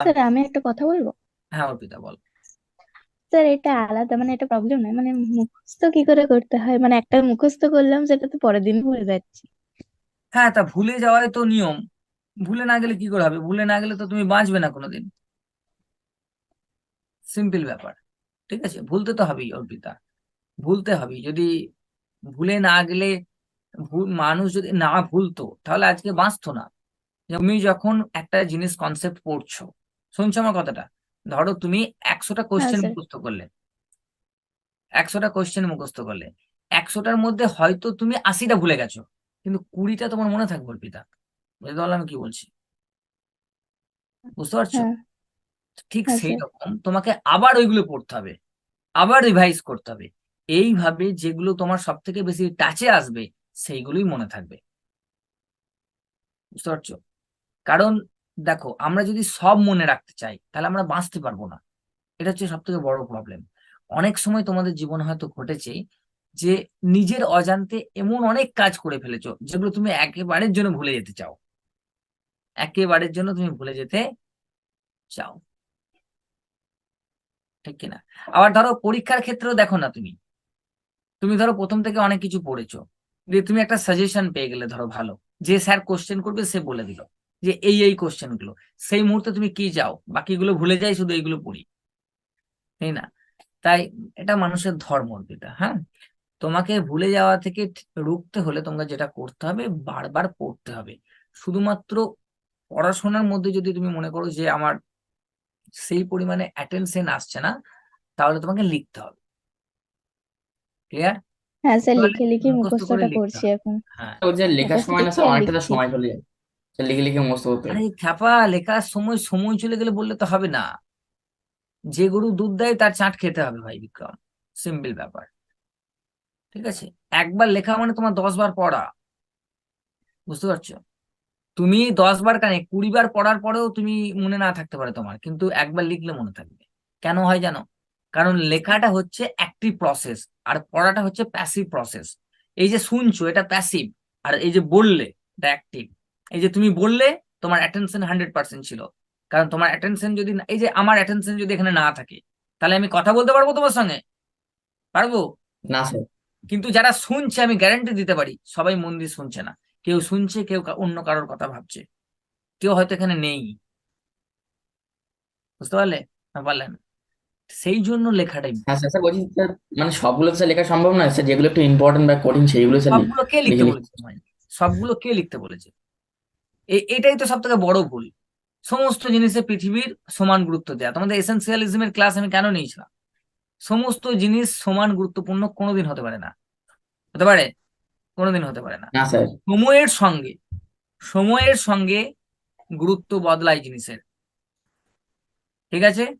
Sir আমি একটা কথা বলব? হ্যাঁ অর্পিতা বল। স্যার এটা আলাদা মানে এটা প্রবলেম নয় মানে মুখস্থ কি করে করতে হয়? মানে একটা মুখস্থ করলাম সেটা তো পরের দিন ভুলে যাচ্ছি। হ্যাঁ তা ভুলে যাওয়াই তো নিয়ম। ভুলে না গেলে কি করে হবে? ভুলে না গেলে তো তুমি বাঁচবে না কোনোদিন। সিম্পল ব্যাপার ঠিক আছে? ভুলতে তো হবেই অর্পিতা। ভুলতে হবে যদি ভুলে না গেলে মানুষ যদি না ভুলতো তাহলে আজকে বাঁচতো না। তুমি যখন একটা জিনিস কনসেপ্ট পড়ছো শুনছো আমার কথাটা। ধরো তুমি একশোটা কোশ্চেন স্যার মুখস্থ করলে। একশোটা কোশ্চেন মুখস্থ করলে। একশোটার মধ্যে হয়তো তুমি আশিটা ভুলে গেছো কিন্তু কুড়িটা তোমার মনে থাকবে অর্পিতা। বুঝতে পারলাম আমি কি বলছি? বুঝতে পারছ? হ্যাঁ। ঠিক হ্যাঁ সেই রকম তোমাকে আবার ওইগুলো পড়তে হবে। আবার রিভাইজ করতে হবে। এইভাবে যেগুলো তোমার সব থেকে বেশি টাচে আসবে সেইগুলোই মনে থাকবে। বুঝতে পারছ? কারণ দেখো, আমরা যদি সব মনে রাখতে চাই, তাহলে আমরা বাঁচতে পারব না। এটা হচ্ছে সব থেকে বড় প্রবলেম অনেক সময় তোমাদের জীবনে হয়তো ঘটেছে যে নিজের অজান্তে এমন অনেক কাজ করে ফেলেছো, যেগুলো তুমি একেবারের জন্য ভুলে যেতে চাও। একেবারের জন্য তুমি ভুলে যেতে চাও। ঠিক কিনা? আবার ধরো পরীক্ষার ক্ষেত্রেও দেখো না তুমি। তুমি ধরো প্রথম থেকে অনেক কিছু পড়েছো। তুমি একটা সাজেশন পেয়ে গেলে ধরো ভালো। যে স্যার কোশ্চেন করবে সে বলে দিল। যে এই এই কোশ্চেনগুলো। সেই মুহূর্তে তুমি কি চাও? বাকিগুলো ভুলে যাই শুধু এইগুলো পড়ি। তাই না? তাই এটা মানুষের ধর্ম এটা হ্যাঁ? তোমাকে ভুলে যাওয়া থেকে রুখতে হলে তোমাকে যেটা করতে হবে বারবার পড়তে হবে। শুধুমাত্র পড়াশোনার মধ্যে যদি তুমি মনে করো যে আমার সেই পরিমাণে অ্যাটেনশন আসছে না তাহলে তোমাকে লিখতে হবে। ক্লিয়ার হ্যাঁ স্যার লিখে লিখে মুখস্থটা করছি এখন। হ্যাঁ। ওই যে লেখার সময় না স্যার অনেকটা সময় চলে যায়। লিখে লিখে মুখস্থ করতে আরে খ্যাপা লেখার সময় সময় চলে গেলে বললে তো হবে না। যে গরু দুধ দেয়, তার চাট খেতে হবে ভাই বিক্রম। সিম্পল ব্যাপার। ঠিক আছে? একবার লেখা মানে তোমার দশ বার পড়া। বুঝতে পারছ? তুমি দশ বার কেন, কুড়ি বার পড়ার পরেও তুমি মনে না থাকতে পারে তোমার, কিন্তু একবার লিখলে মনে থাকবে। কেন হয় জানো? কারণ লেখাটা হচ্ছে অ্যাক্টিভ প্রসেস আর পড়াটা হচ্ছে প্যাসিভ প্রসেস এই যে শুনছো, এটা প্যাসিভ আর এই যে বললে, এটা অ্যাক্টিভ এই যে তুমি বললে তোমার অ্যাটেনশন হান্ড্রেড পার্সেন্ট ছিল। কারণ তোমার অ্যাটেনশন যদি এই যে আমার অ্যাটেনশন যদি এখানে না থাকে তাহলে আমি কথা বলতে পারব তোমার সঙ্গে? পারব? না স্যার কিন্তু যারা শুনছে আমি গ্যারান্টি দিতে পারি সবাই মন দিয়ে শুনছে না। কেউ শুনছে কেউ অন্য কারোর কথা ভাবছে। কেউ হয়তো এখানে নেই। বুঝতে পারলে? না পারলেন সেই জন্য লেখাটাই হ্যাঁ বলছি মানে সবগুলো তো লেখা সম্ভব নয়? যেগুলো একটু ইম্পর্টেন্ট বা কঠিন সেইগুলো সবগুলো কে লিখতে লিখে লিখে বলেছে? সবগুলো কে লিখতে বলেছে? এটাই তো সব থেকে বড় ভুল। সমস্ত জিনিসে পৃথিবীর সমান গুরুত্ব দেয়া। তোমাদের এসেন্সিয়ালিজমের ক্লাস আমি কেন নিয়েছিলাম? সমস্ত জিনিস সমান গুরুত্বপূর্ণ কোনোদিন হতে পারে না। হতে পারে? কোনোদিন হতে পারে না। না সময়ের সঙ্গে সময়ের সঙ্গে গুরুত্ব বদলায় জিনিসের। ঠিক আছে?